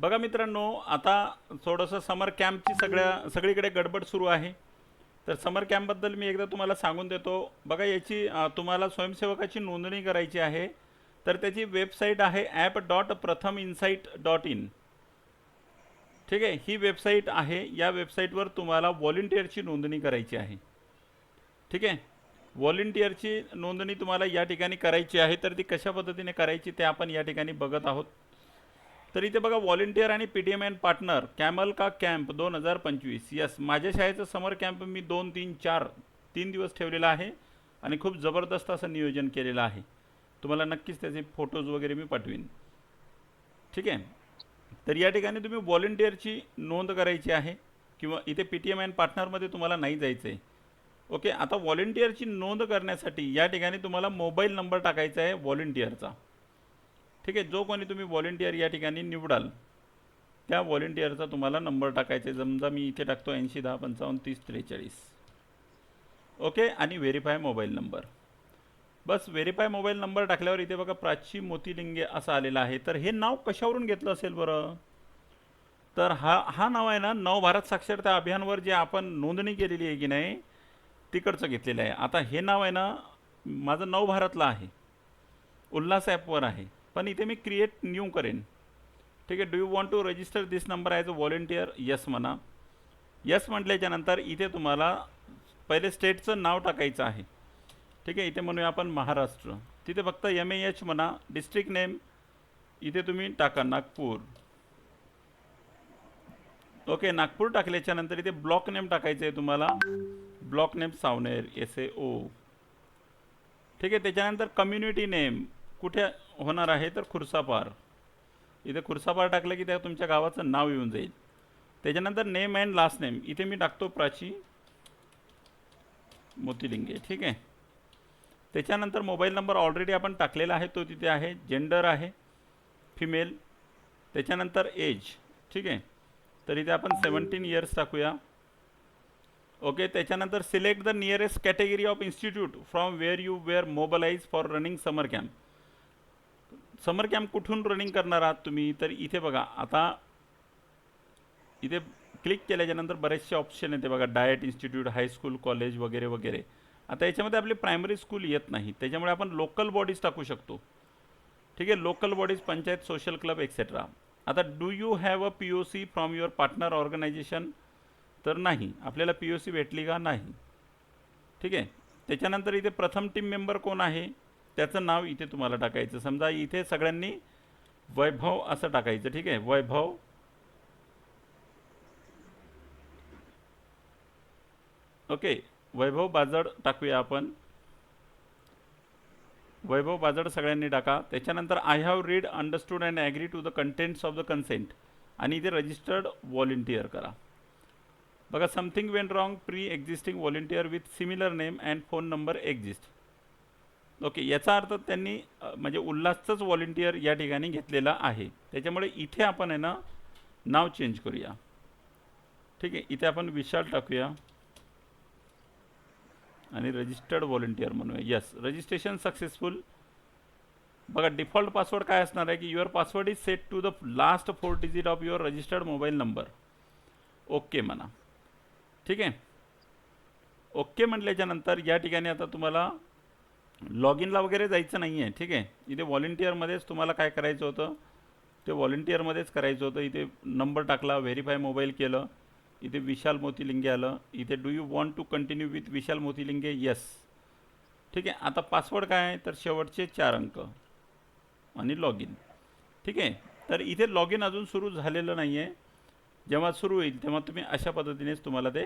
बघा मित्रांनो आता थोडंसं समर कॅम्पची सगळ्या सगळीकडे गडबड सुरू आहे. तर समर कॅम्पबद्दल मी एकदा तुम्हाला सांगून देतो. बघा याची तुम्हाला स्वयंसेवकाची नोंदणी करायची आहे. तर त्याची वेबसाईट आहे app dot Pratham insight dot in ठीक आहे? ही वेबसाईट आहे. या वेबसाईटवर तुम्हाला व्हॉलेंटिअरची नोंदणी करायची आहे. ठीक आहे? व्हॉलेंटिअरची नोंदणी तुम्हाला या ठिकाणी करायची आहे. तर ती कशा पद्धतीने करायची ते आपण या ठिकाणी बघत आहोत. तर इथे बघा व्हॉलेंटियर आणि P T M N partner camel का कॅम्प दोन हजार पंचवीस. यस माझ्या शाळेचं समर कॅम्प मी दोन तीन चार तीन दिवस ठेवलेला आहे आणि खूप जबरदस्त असं नियोजन केलेलं आहे. तुम्हाला नक्कीच त्याचे फोटोज वगैरे मी पाठवीन. ठीक आहे? तर या ठिकाणी तुम्ही व्हॉलेंटियरची नोंद करायची आहे किंवा इथे पी टी एम एन पार्टनरमध्ये तुम्हाला नाही जायचं आहे ओके आता व्हॉलेंटियरची नोंद करण्यासाठी या ठिकाणी तुम्हाला मोबाईल नंबर टाकायचा आहे व्हॉलेंटियरचा ठीक आहे जो कोणी तुम्ही व्हॉलेंटियर या ठिकाणी निवडाल त्या व्हॉलेंटियरचा तुम्हाला नंबर टाकायचा. आहे समजा मी इथे टाकतो ऐंशी दहा पंचावन्न तीस त्रेचाळीस. ओके आणि व्हेरीफाय मोबाईल नंबर बस व्हेरीफाय मोबाईल नंबर टाकल्यावर इथे बघा प्राची मोतीलिंगे असं आलेलं आहे. तर हे नाव कशावरून घेतलं असेल बरं? तर हा हा नाव आहे ना नवभारत साक्षरता अभियानवर जे आपण नोंदणी केलेली आहे की नाही तिकडचं घेतलेलं आहे. आता हे नाव आहे ना माझं नवभारतला आहे. उल्हास ॲपवर आहे. पण इथे मी क्रिएट न्यू करेन. ठीक आहे do you want to register this number as a volunteer yes म्हणा. यस म्हटल्याच्या नंतर इथे तुम्हाला पहिले स्टेटचं नाव टाकायचं आहे. ठीक आहे इथे म्हणूया आपण महाराष्ट्र. तिथे फक्त एम ए एच म्हणा डिस्ट्रिक्ट नेम इथे तुम्ही टाका नागपूर. ओके नागपूर टाकल्याच्या नंतर इथे ब्लॉक नेम टाकायचं आहे तुम्हाला. Block name Savner S A O ठीक आहे त्याच्यानंतर कम्युनिटी नेम कुठे होणार आहे तर खुर्सापार. इथे खुर्सापार टाकलं की त्या तुमच्या गावाचं नाव येऊन जाईल. त्याच्यानंतर नेम अँड लास्ट नेम. इथे मी टाकतो प्राची मोतीलिंगे. ठीक आहे? त्याच्यानंतर मोबाईल नंबर ऑलरेडी आपण टाकलेला आहे तो तिथे आहे. जेंडर आहे. फिमेल त्याच्यानंतर एज ठीक आहे? तर इथे आपण सेवन्टीन इयर्स टाकूया. ओके त्याच्यानंतर select the nearest category of institute from where you were mobilize for running summer camp summer camp कुठून रनिंग करणार आहात तुम्ही? तर इथे बघा आता इथे क्लिक केल्याच्यानंतर बरेचसे ऑप्शन येते बघा डायट इन्स्टिट्यूट हायस्कूल कॉलेज वगैरे वगैरे. आता याच्यामध्ये आपली प्रायमरी स्कूल येत नाही त्याच्यामुळे आपण लोकल बॉडीज टाकू शकतो. ठीक आहे? Local bodies panchayat social club etcetera आता do you have a P O C from your partner organisation तर नाही. आपल्याला पी ओ सी भेटली का? नाही. ठीक आहे? त्याच्यानंतर इथे प्रथम टीम मेंबर कोण आहे? त्याचं नाव इथे तुम्हाला टाकायचं. समजा इथे सगळ्यांनी वैभव असं टाकायचं ठीक आहे? वैभव. ओके वैभव बाजड टाकूया आपण. वैभव बाजड सगळ्यांनी टाका. त्याच्यानंतर I have read understood and agree to the contents of the consent आणि इथे रजिस्टर्ड व्हॉलेंटियर करा. बघा something went wrong pre existing volunteer with similar name and phone number exist okay याचा अर्थ त्यांनी म्हणजे उल्हासचंच व्हॉलेंटियर या ठिकाणी घेतलेला आहे. त्याच्यामुळे इथे आपण आहे ना नाव चेंज करूया. ठीक आहे इथे आपण विशाल टाकूया. आणि रजिस्टर्ड व्हॉलेंटियर म्हणूया. यस रजिस्ट्रेशन सक्सेसफुल बघा डिफॉल्ट पासवर्ड काय असणार आहे की your password is set to the last four digit of your registered mobile number okay म्हणा. ठीक आहे? ओके म्हटल्याच्यानंतर या ठिकाणी आता तुम्हाला लॉग इनला वगैरे जायचं नाही आहे ठीक आहे. इथे व्हॉलेंटियरमध्येच तुम्हाला काय करायचं होतं? ते व्हॉलेंटियरमध्येच करायचं होतं. इथे नंबर टाकला व्हेरीफाय मोबाईल केलं. इथे विशाल मोतीलिंगे आलं. इथे do you want to continue with Vishal Motilinge? Yes ठीक आहे. आता पासवर्ड काय आहे? तर शेवटचे चार अंक. आणि लॉग इन ठीक आहे. तर इथे लॉग इन अजून सुरू झालेलं नाही आहे जेव्हा सुरू होईल तेव्हा तुम्ही अशा पद्धतीनेच तुम्हाला ते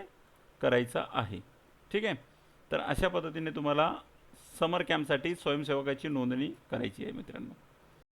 करायचं आहे. ठीक आहे. तर अशा पद्धतीने तुम्हाला समर कॅम्पसाठी स्वयंसेवकाची नोंदणी करायची आहे मित्रांनो.